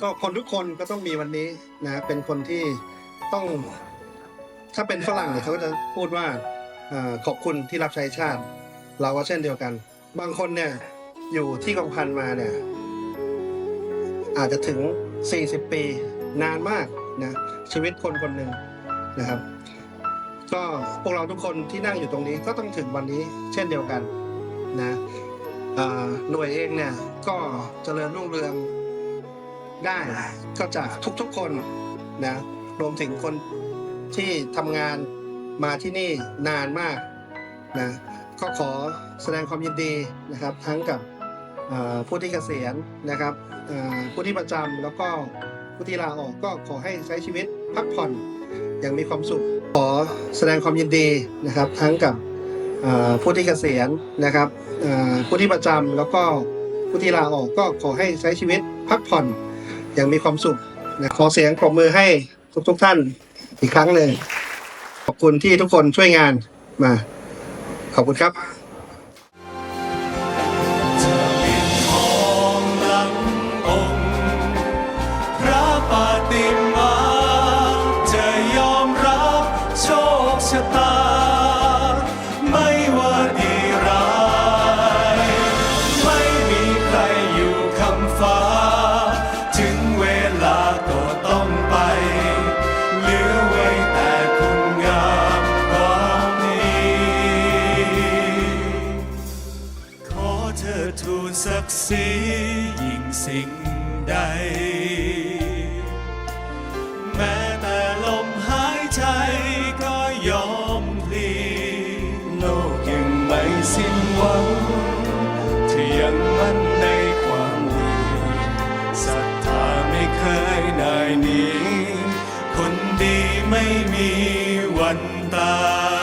ก็คนทุกคนก็ต้องมีวันนี้นะเป็นคนที่ต้อง ถ้าเป็นฝรั่งเนี่ยเขาก็จะพูดว่าอขอบคุณที่รับใช้ชาติ เราก็เช่นเดียวกัน บางคนเนี่ยอยู่ที่กองพันมาเนี่ย อาจจะถึง 40 ปีนานมากนะชีวิตคนคนหนึ่งนะครับ ก็พวกเราทุกคนที่นั่งอยู่ตรงนี้ก็ต้องถึงวันนี้เช่นเดียวกันนะอ่าหน่วยเองเนี่ยก็เจริญรุ่งเรือง ได้ก็จากทุกๆคนนะรวมถึงคนที่ทำงานมาที่นี่นานมากนะก็ขอแสดงความยินดีนะครับ ทั้งกับผู้ที่เกษียณนะครับผู้ที่ประจำแล้วก็ผู้ที่ลาออกก็ขอให้ใช้ชีวิตพักผ่อนอย่างมีความสุข ขอแสดงความยินดีนะครับ ทั้งกับผู้ที่เกษียณนะครับผู้ที่ประจำแล้วก็ผู้ที่ลาออกก็ขอให้ใช้ชีวิตพักผ่อน อย่างมีความสุขนะขอเสียงปรบมือให้ทุกทกท่านอีกครั้งหนึ่งขอบคุณที่ทุกคนช่วยงานมา ขอบคุณครับ เธอทูลศักดิ์ศรียิ่งสิ่งใด แม้แต่ลมหายใจก็ยอมพลีโลกยังไม่สิ้นหวังที่ยังมั่นในความดีศรัทธาไม่เคยนายนี้ คนดีไม่มีวันตาย